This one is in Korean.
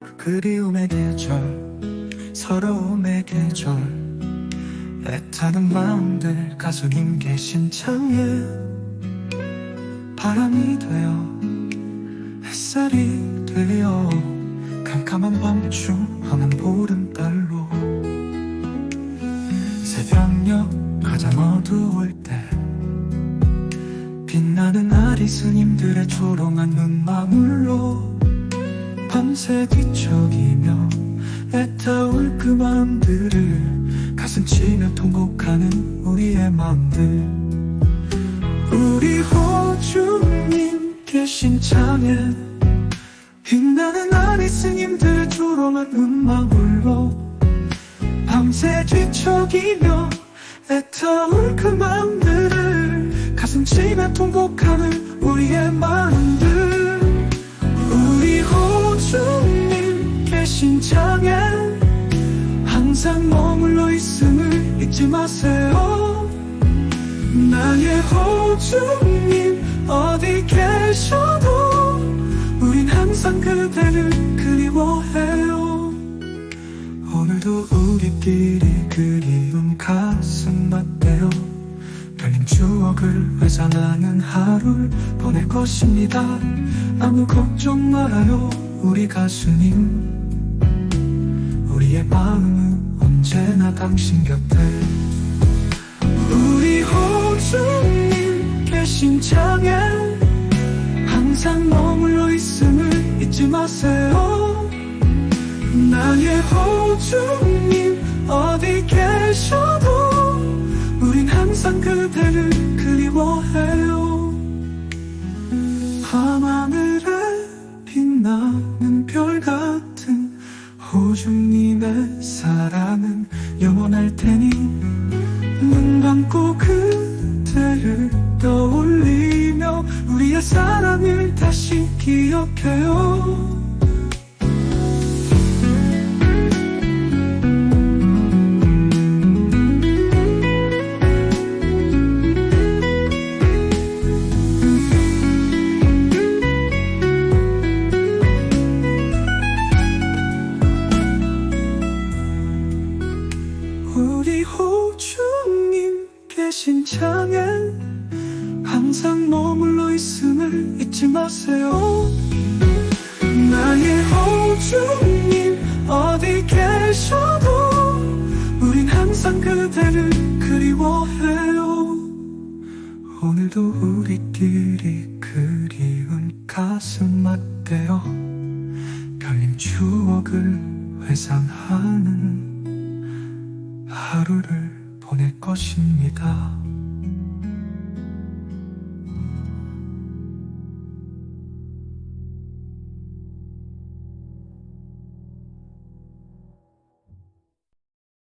그리움의 계절 서러움의 계절. 애타는 마음들 가수 님 계 신 창에 바람이 되어 햇살이 되어 캄캄한 밤중 환한 보름달로 새벽녘 가장 어두울 때 빛나는 아리 스님들의 조롱한 눈망울로 밤새 뒤척이며 애타올 그 마음들을 가슴 치며 통곡하는 우리의 마음들. 우리 호주님 계신 창에 빛나는 아리 스님들의 조롱한 눈망울로 밤새 뒤척이며 애타올 그 마음들을 가슴 치며 통곡하는 우리의 마음 잊지 마세요. 나의 호주님 어디 계셔도 우린 항상 그대를 그리워해요. 오늘도 우리끼리 그리운 가슴 맞대요. 별님 추억을 회상하는 하루를 보낼 것입니다. 아무 걱정 말아요 우리 가수님. 우리의 마음은 언제나 당신 곁에 창에 항상 머물러 있음을 잊지 마세요. 나의 호주님 어디 계셔도 우린 항상 그대를 그리워해요. 밤하늘에 빛나는 별 같은 호주님의 사랑은 영원할 테니 눈 감고 그대를 떠올리며 우리의 사랑을 다시 기억해요. 우리 호주님 계신 창에 항상 머물러 있음을 잊지 마세요. 나의 호주님 어디 계셔도 우린 항상 그대를 그리워해요. 오늘도 우리끼리 그리운 가슴 맞대요. 별님 추억을 회상하는 하루를 보낼 것입니다.